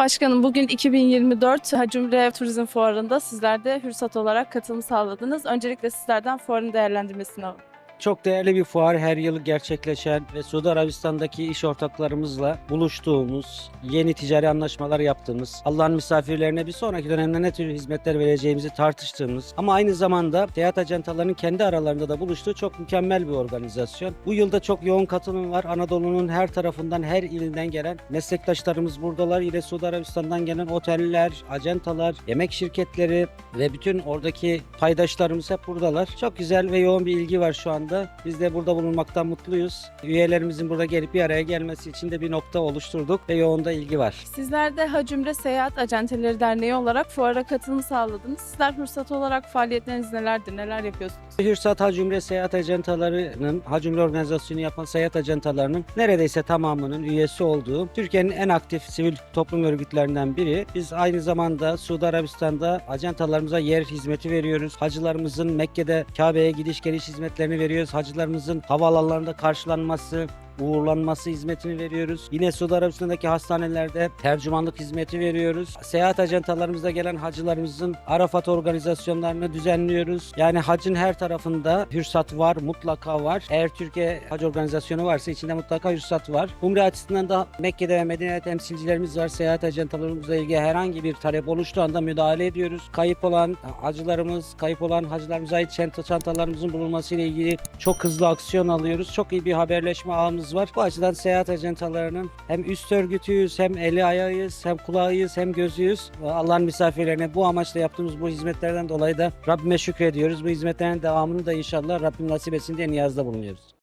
Başkanım bugün 2024 Hacumre Turizm Fuarı'nda sizler de Hürsat olarak katılım sağladınız. Öncelikle sizlerden fuarın değerlendirmesini alalım. Çok değerli bir fuar her yıl gerçekleşen ve Suudi Arabistan'daki iş ortaklarımızla buluştuğumuz, yeni ticari anlaşmalar yaptığımız, Allah'ın misafirlerine bir sonraki dönemde ne tür hizmetler vereceğimizi tartıştığımız ama aynı zamanda seyahat ajantalarının kendi aralarında da buluştuğu çok mükemmel bir organizasyon. Bu yılda çok yoğun katılım var. Anadolu'nun her tarafından, her ilinden gelen meslektaşlarımız buradalar. Yine Suudi Arabistan'dan gelen oteller, ajantalar, yemek şirketleri ve bütün oradaki paydaşlarımız hep buradalar. Çok güzel ve yoğun bir ilgi var şu anda. Biz de burada bulunmaktan mutluyuz. Üyelerimizin burada gelip bir araya gelmesi için de bir nokta oluşturduk ve yoğun da ilgi var. Sizler de Hacumre Seyahat Acenteleri Derneği olarak fuara katılım sağladınız. Sizler Hürsat olarak faaliyetleriniz nelerdir, neler yapıyorsunuz? Hürsat Hacumre Seyahat Ajantaları'nın, Hacumre organizasyonu yapan seyahat ajantalarının neredeyse tamamının üyesi olduğu Türkiye'nin en aktif sivil toplum örgütlerinden biri. Biz aynı zamanda Suudi Arabistan'da ajantalarımıza yer hizmeti veriyoruz. Hacılarımızın Mekke'de Kabe'ye gidiş geliş hizmetlerini veriyoruz. Hacılarımızın havaalanlarında karşılanması, uğurlanması hizmetini veriyoruz. Yine Suudi Arabistan'daki hastanelerde tercümanlık hizmeti veriyoruz. Seyahat ajantalarımızda gelen hacılarımızın Arafat organizasyonlarını düzenliyoruz. Yani hacın her tarafında hürsat var, mutlaka var. Eğer Türkiye hac organizasyonu varsa içinde mutlaka hürsat var. Umre açısından da Mekke'de ve Medine'de temsilcilerimiz var. Seyahat ajantalarımızla ilgili herhangi bir talep oluştuğu anda müdahale ediyoruz. Kayıp olan hacılarımız, kayıp olan hacılarımıza ait çanta çantalarımızın bulunması ile ilgili çok hızlı aksiyon alıyoruz. Çok iyi bir haberleşme ağımız var. Bu açıdan seyahat ajantalarının hem üst örgütüyüz, hem eli ayağıyız, hem kulağıyız, hem gözüyüz. Allah'ın misafirlerine bu amaçla yaptığımız bu hizmetlerden dolayı da Rabbime şükrediyoruz. Bu hizmetlerin devamını da inşallah Rabbim nasip etsin diye niyazda bulunuyoruz.